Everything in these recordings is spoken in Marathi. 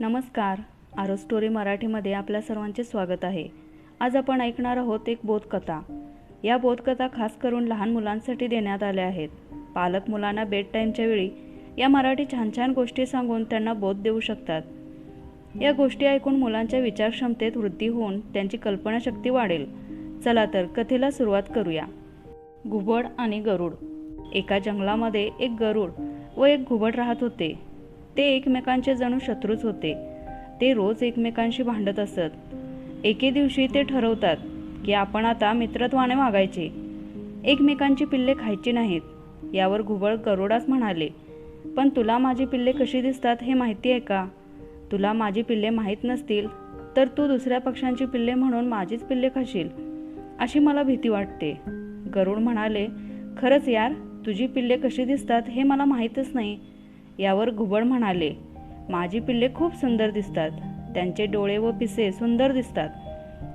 नमस्कार. आरो स्टोरी मराठीमध्ये आपल्या सर्वांचे स्वागत आहे. आज आपण ऐकणार आहोत एक बोधकथा. या बोधकथा खास करून लहान मुलांसाठी देण्यात आल्या आहेत. पालक मुलांना बेड टाईमच्या वेळी या मराठी छान छान गोष्टी सांगून त्यांना बोध देऊ शकतात. या गोष्टी ऐकून मुलांच्या विचारक्षमतेत वृद्धी होऊन त्यांची कल्पनाशक्ती वाढेल. चला तर कथेला सुरुवात करूया. घुबड आणि गरुड. एका जंगलामध्ये एक गरुड व एक घुबड राहत होते. ते एकमेकांचे जणू शत्रूच होते. ते रोज एकमेकांशी भांडत असत. एके दिवशी ते ठरवतात की आपण आता मित्रत्वाने वागायचे. एकमेकांची पिल्ले खायची नाहीत. यावर घुबळ गरुडास म्हणाले पण तुला माझी पिल्ले कशी दिसतात हे माहिती आहे का? तुला माझी पिल्ले माहीत नसतील तर तू दुसऱ्या पक्ष्यांची पिल्ले म्हणून माझीच पिल्ले खाशील. अशी मला भीती वाटते. गरुड म्हणाले खरंच यार तुझी पिल्ले कशी दिसतात हे मला माहीतच नाही. यावर घुबड म्हणाले माझी पिल्ले खूप सुंदर दिसतात. त्यांचे डोळे व पिसे सुंदर दिसतात.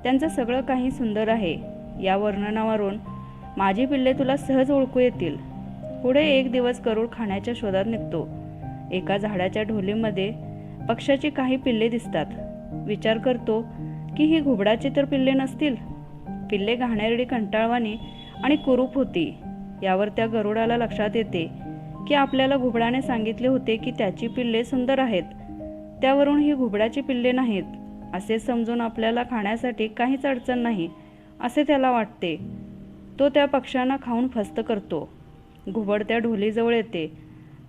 त्यांचं सगळं काही सुंदर आहे. या वर्णनावरून माझी पिल्ले तुला सहज ओळखू येतील. पुढे एक दिवस करूळ खाण्याच्या शोधात निघतो. एका झाडाच्या ढोलीमध्ये पक्ष्याची काही पिल्ले दिसतात. विचार करतो की ही घुबडाची तर पिल्ले नसतील. पिल्ले घाणेरडी कंटाळवाणी आणि कुरूप होती. यावर त्या गरुडाला लक्षात येते की आपल्याला घुबडाने सांगितले होते की त्याची पिल्ले सुंदर आहेत. त्यावरून ही घुबडाची पिल्ले नाहीत असे समजून आपल्याला खाण्यासाठी काहीच अडचण नाही असे त्याला वाटते. तो त्या पक्ष्यांना खाऊन फस्त करतो. घुबड त्या ढोलीजवळ येते.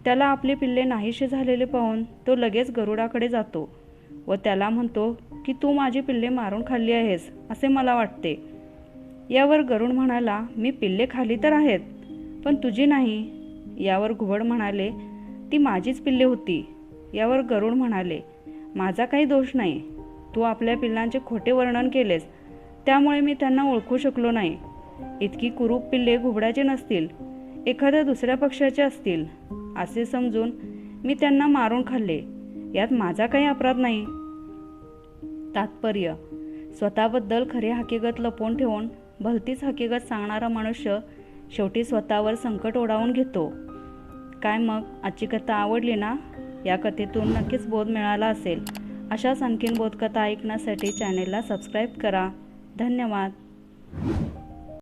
त्याला आपली पिल्ले नाहीशी झालेले पाहून तो लगेच गरुडाकडे जातो व त्याला म्हणतो की तू माझी पिल्ले मारून खाल्ली आहेस असे मला वाटते. यावर गरुड म्हणाला मी पिल्ले खाली तर आहेत पण तुझी नाही यावर घुबड म्हणाले ती माझीच पिल्ले होती. यावर गरुड म्हणाले माझा काही दोष नाही. तू आपल्या पिल्लांचे खोटे वर्णन केलेस. त्यामुळे मी त्यांना ओळखू शकलो नाही. इतकी कुरूप पिल्ले घुबडाचे नसतील. एखाद्या दुसऱ्या पक्षाचे असतील. असे समजून मी त्यांना मारून खाल्ले. यात माझा काही अपराध नाही. तात्पर्य. स्वतःबद्दल खरी हकीकत लपवून ठेवून भलतीच हकीकत सांगणारा मनुष्य शेवटी स्वतःवर संकट ओढावून घेतो. काय मग? आजची कथा आवडली ना? या कथेतून नक्कीच बोध मिळाला असेल. अशाच आणखीन बोधकथा ऐकण्यासाठी चॅनेलला सबस्क्राईब करा. धन्यवाद.